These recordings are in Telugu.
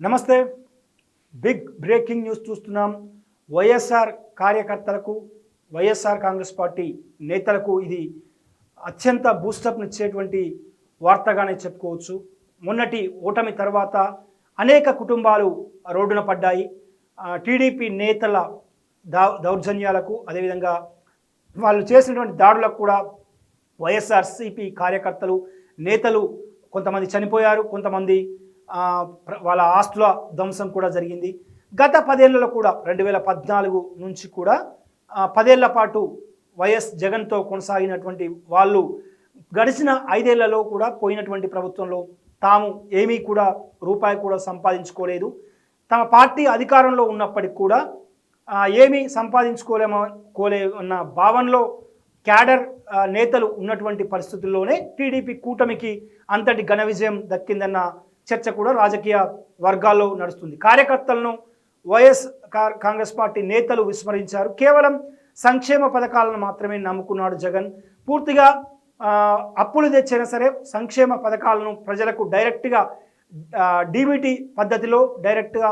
నమస్తే. బిగ్ బ్రేకింగ్ న్యూస్ చూస్తున్నాం. వైఎస్ఆర్ కార్యకర్తలకు వైఎస్ఆర్ కాంగ్రెస్ పార్టీ నేతలకు ఇది అత్యంత బూస్టప్నిచ్చేటువంటి వార్తగానే చెప్పుకోవచ్చు. మొన్నటి ఓటమి తర్వాత అనేక కుటుంబాలు రోడ్డున పడ్డాయి. టీడీపీ నేతల దా దౌర్జన్యాలకు అదేవిధంగా వాళ్ళు చేసినటువంటి దాడులకు కూడా వైఎస్ఆర్సీపీ కార్యకర్తలు నేతలు కొంతమంది చనిపోయారు కొంతమంది వాళ్ళ ఆస్తుల ధ్వంసం కూడా జరిగింది. గత పదేళ్ళలో కూడా రెండు వేల పద్నాలుగు నుంచి కూడా పదేళ్ళ పాటు వైఎస్ జగన్తో కొనసాగినటువంటి వాళ్ళు గడిచిన ఐదేళ్ళలో కూడా పోయినటువంటి ప్రభుత్వంలో తాము ఏమీ కూడా రూపాయి కూడా సంపాదించుకోలేదు. తమ పార్టీ అధికారంలో ఉన్నప్పటికి కూడా ఏమీ సంపాదించుకోలేమో కోలే అన్న భావనలో క్యాడర్ నేతలు ఉన్నటువంటి పరిస్థితుల్లోనే టీడీపీ కూటమికి అంతటి ఘన విజయం దక్కిందన్న చర్చ కూడా రాజకీయ వర్గాల్లో నడుస్తుంది. కార్యకర్తలను వైఎస్ కా- కాంగ్రెస్ పార్టీ నేతలు విస్మరించారు. కేవలం సంక్షేమ పథకాలను మాత్రమే నమ్ముకున్నాడు జగన్. పూర్తిగా అప్పులు తెచ్చైనా సరే సంక్షేమ పథకాలను ప్రజలకు డైరెక్ట్గా డీబీటీ పద్ధతిలో డైరెక్ట్గా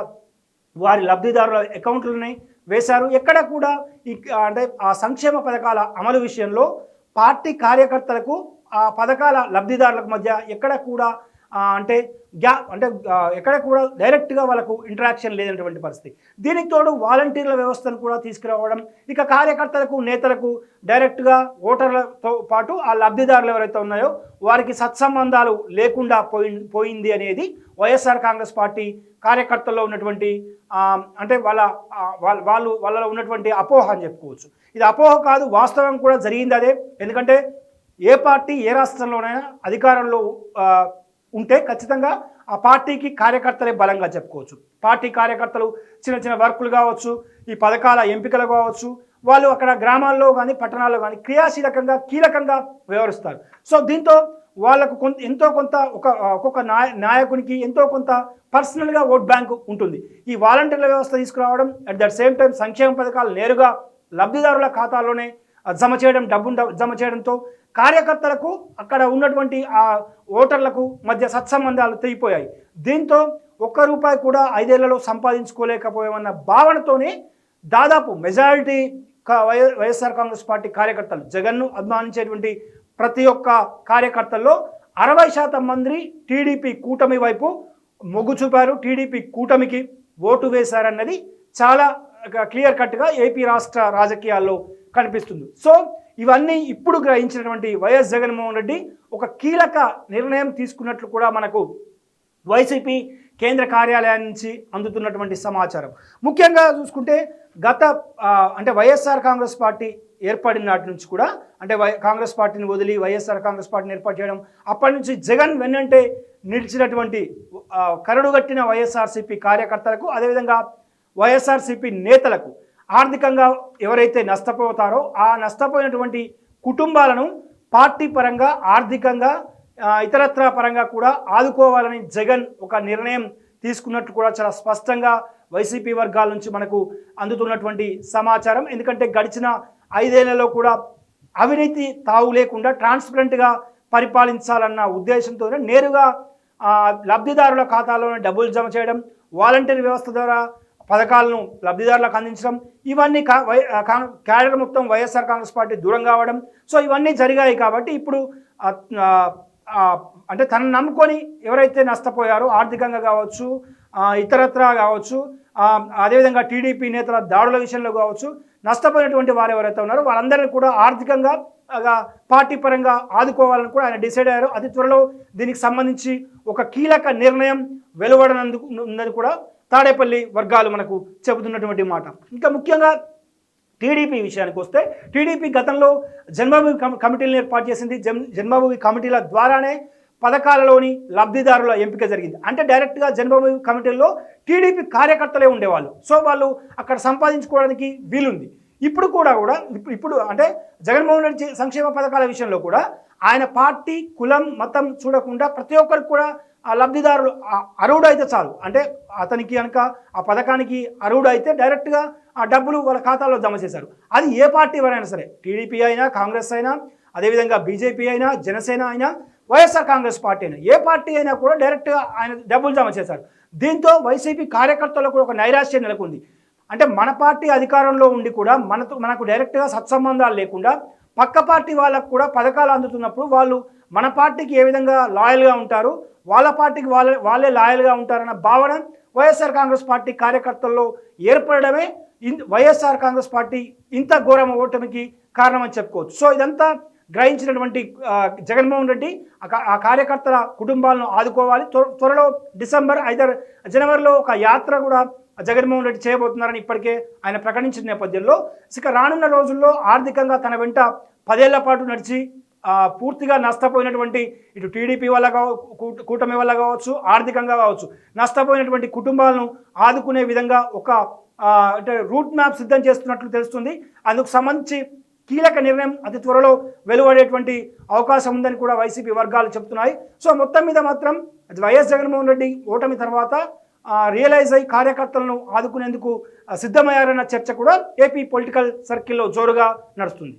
వారి లబ్ధిదారుల అకౌంట్లని వేశారు. ఎక్కడ కూడా ఈ అంటే ఆ సంక్షేమ పథకాల అమలు విషయంలో పార్టీ కార్యకర్తలకు ఆ పథకాల లబ్ధిదారులకు మధ్య ఎక్కడ కూడా అంటే గ్యా అంటే ఎక్కడ కూడా డైరెక్ట్గా వాళ్ళకు ఇంటరాక్షన్ లేనటువంటి పరిస్థితి. దీనికి తోడు వాలంటీర్ల వ్యవస్థను కూడా తీసుకురావడం ఇక కార్యకర్తలకు నేతలకు డైరెక్ట్గా ఓటర్లతో పాటు ఆ లబ్ధిదారులు ఎవరైతే ఉన్నాయో వారికి సత్సంబంధాలు లేకుండా పోయి పోయింది అనేది వైఎస్ఆర్ కాంగ్రెస్ పార్టీ కార్యకర్తల్లో ఉన్నటువంటి అంటే వాళ్ళ వాళ్ళ వాళ్ళు వాళ్ళలో ఉన్నటువంటి అపోహ అని చెప్పుకోవచ్చు. ఇది అపోహ కాదు వాస్తవం కూడా జరిగింది అదే. ఎందుకంటే ఏ పార్టీ ఏ రాష్ట్రంలోనైనా అధికారంలో ఉంటే ఖచ్చితంగా ఆ పార్టీకి కార్యకర్తలే బలంగా చెప్పుకోవచ్చు. పార్టీ కార్యకర్తలు చిన్న చిన్న వర్కులు కావచ్చు ఈ పథకాల ఎంపికలు కావచ్చు వాళ్ళు అక్కడ గ్రామాల్లో కానీ పట్టణాల్లో కానీ క్రియాశీలకంగా కీలకంగా వ్యవహరిస్తారు. సో దీంతో వాళ్ళకు కొంత ఎంతో కొంత ఒక ఒక్కొక్క నాయ నాయకునికి ఎంతో కొంత పర్సనల్గా ఓట్ బ్యాంక్ ఉంటుంది. ఈ వాలంటీర్ల వ్యవస్థ తీసుకురావడం అట్ దట్ సేమ్ టైం సంక్షేమ పథకాలు నేరుగా లబ్ధిదారుల ఖాతాలోనే జమ చేయడం డబ్బును జమ చేయడంతో కార్యకర్తలకు అక్కడ ఉన్నటువంటి ఆ ఓటర్లకు మధ్య సత్సంబంధాలు తెగిపోయాయి. దీంతో ఒక్క రూపాయి కూడా ఐదేళ్ళలో సంపాదించుకోలేకపోయామన్న భావనతోనే దాదాపు మెజారిటీ కా- వై- వైఎస్ఆర్ కాంగ్రెస్ పార్టీ కార్యకర్తలు జగన్ను అభిమానించేటువంటి ప్రతి ఒక్క కార్యకర్తల్లో అరవై శాతం మంది టీడీపీ కూటమి వైపు మొగ్గు చూపారు. టీడీపీ కూటమికి ఓటు వేశారన్నది చాలా క్లియర్ కట్గా ఏపీ రాష్ట్ర రాజకీయాల్లో కనిపిస్తుంది. సో ఇవన్నీ ఇప్పుడు గ్రహించినటువంటి వైఎస్ జగన్మోహన్ రెడ్డి ఒక కీలక నిర్ణయం తీసుకున్నట్లు కూడా మనకు వైసీపీ కేంద్ర కార్యాలయం నుంచి అందుతున్నటువంటి సమాచారం. ముఖ్యంగా చూసుకుంటే గత అంటే వైఎస్ఆర్ కాంగ్రెస్ పార్టీ ఏర్పడిన నాటి నుంచి కూడా అంటే వై కాంగ్రెస్ పార్టీని వదిలి వైఎస్ఆర్ కాంగ్రెస్ పార్టీని ఏర్పాటు చేయడం అప్పటి నుంచి జగన్ వెన్నంటే నిలిచినటువంటి కరడుగట్టిన వైఎస్ఆర్సీపీ కార్యకర్తలకు అదేవిధంగా వైఎస్ఆర్సీపీ నేతలకు ఆర్థికంగా ఎవరైతే నష్టపోతారో ఆ నష్టపోయినటువంటి కుటుంబాలను పార్టీ పరంగా ఆర్థికంగా ఇతరత్ర పరంగా కూడా ఆదుకోవాలని జగన్ ఒక నిర్ణయం తీసుకున్నట్టు కూడా చాలా స్పష్టంగా వైసీపీ వర్గాల నుంచి మనకు అందుతున్నటువంటి సమాచారం. ఎందుకంటే గడిచిన ఐదేళ్ళలో కూడా అవినీతి తావు లేకుండా ట్రాన్స్పరెంట్గా పరిపాలించాలన్న ఉద్దేశంతోనే నేరుగా లబ్ధిదారుల ఖాతాలోనే డబ్బులు జమ చేయడం వాలంటీర్ వ్యవస్థ ద్వారా పథకాలను లబ్ధిదారులకు అందించడం ఇవన్నీ వై క్యాడర్ మొత్తం వైఎస్ఆర్ కాంగ్రెస్ పార్టీ దూరం కావడం. సో ఇవన్నీ జరిగాయి కాబట్టి ఇప్పుడు అంటే తనను నమ్ముకొని ఎవరైతే నష్టపోయారో ఆర్థికంగా కావచ్చు ఇతరత్ర ఇతరత్రా కావచ్చు అదేవిధంగా టీడీపీ నేతల దాడుల విషయంలో కావచ్చు నష్టపోయినటువంటి వారు ఎవరైతే ఉన్నారో వాళ్ళందరినీ కూడా ఆర్థికంగా పార్టీ పరంగా ఆదుకోవాలని కూడా ఆయన డిసైడ్ అయ్యారు. అతి త్వరలో దీనికి సంబంధించి ఒక కీలక నిర్ణయం వెలువడనందుకు ఉందని కూడా తాడేపల్లి వర్గాలు మనకు చెబుతున్నటువంటి మాట. ఇంకా ముఖ్యంగా టీడీపీ విషయానికి వస్తే టీడీపీ గతంలో జన్మభూమి కమి- కమిటీలను ఏర్పాటు చేసింది. జన్ జన్మభూమి కమిటీల ద్వారానే పథకాలలోని లబ్ధిదారుల ఎంపిక జరిగింది. అంటే డైరెక్ట్గా జన్మభూమి కమిటీల్లో టీడీపీ కార్యకర్తలే ఉండేవాళ్ళు. సో వాళ్ళు అక్కడ సంపాదించుకోవడానికి వీలుంది. ఇప్పుడు కూడా కూడా ఇప్పుడు ఇప్పుడు అంటే జగన్మోహన్ రెడ్డి సంక్షేమ పథకాల విషయంలో కూడా ఆయన పార్టీ కులం మతం చూడకుండా ప్రతి ఒక్కరికి కూడా ఆ లబ్ధిదారులు అరువుడు అయితే చాలు. అంటే అతనికి కనుక ఆ పథకానికి అరువుడు అయితే డైరెక్ట్గా ఆ డబ్బులు వాళ్ళ ఖాతాలో జమ చేశారు. అది ఏ పార్టీ ఎవరైనా సరే టీడీపీ అయినా కాంగ్రెస్ అయినా అదేవిధంగా బీజేపీ అయినా జనసేన అయినా వైఎస్ఆర్ కాంగ్రెస్ పార్టీ అయినా ఏ పార్టీ అయినా కూడా డైరెక్ట్గా ఆయన డబ్బులు జమ చేశారు. దీంతో వైసీపీ కార్యకర్తలకు కూడా ఒక నైరాశ్యం నెలకొంది. అంటే మన పార్టీ అధికారంలో ఉండి కూడా మనతో మనకు డైరెక్ట్గా సత్సంబంధాలు లేకుండా పక్క పార్టీ వాళ్ళకు కూడా పథకాలు అందుతున్నప్పుడు వాళ్ళు మన పార్టీకి ఏ విధంగా లాయల్గా ఉంటారు వాళ్ళ పార్టీకి వాళ్ళే వాళ్ళే లాయల్గా ఉంటారన్న భావన వైఎస్ఆర్ కాంగ్రెస్ పార్టీ కార్యకర్తల్లో ఏర్పడడమే ఇన్ వైఎస్ఆర్ కాంగ్రెస్ పార్టీ ఇంత ఘోరం ఓటమికి కారణమని చెప్పుకోవచ్చు. సో ఇదంతా గ్రహించినటువంటి జగన్మోహన్ రెడ్డి ఆ కార్యకర్తల కుటుంబాలను ఆదుకోవాలి. త్వరలో డిసెంబర్ ఐదర్ జనవరిలో ఒక యాత్ర కూడా జగన్మోహన్ రెడ్డి చేయబోతున్నారని ఇప్పటికే ఆయన ప్రకటించిన నేపథ్యంలో ఇక రానున్న రోజుల్లో ఆర్థికంగా తన వెంట పదేళ్ళ పాటు నడిచి పూర్తిగా నష్టపోయినటువంటి ఇటు టీడీపీ వల్ల కావచ్చు కూటమి వల్ల కావచ్చు ఆర్థికంగా కావచ్చు నష్టపోయినటువంటి కుటుంబాలను ఆదుకునే విధంగా ఒక అంటే రూట్ మ్యాప్ సిద్ధం చేస్తున్నట్లు తెలుస్తుంది. అందుకు సంబంధించి కీలక నిర్ణయం అతి త్వరలో వెలువడేటువంటి అవకాశం ఉందని కూడా వైసీపీ వర్గాలు చెప్తున్నాయి. సో మొత్తం మీద మాత్రం అది వైఎస్ జగన్మోహన్ రెడ్డి ఓటమి తర్వాత రియలైజ్ అయ్యి కార్యకర్తలను ఆదుకునేందుకు సిద్ధమయ్యారన్న చర్చ కూడా ఏపీ పొలిటికల్ సర్కిల్లో జోరుగా నడుస్తుంది.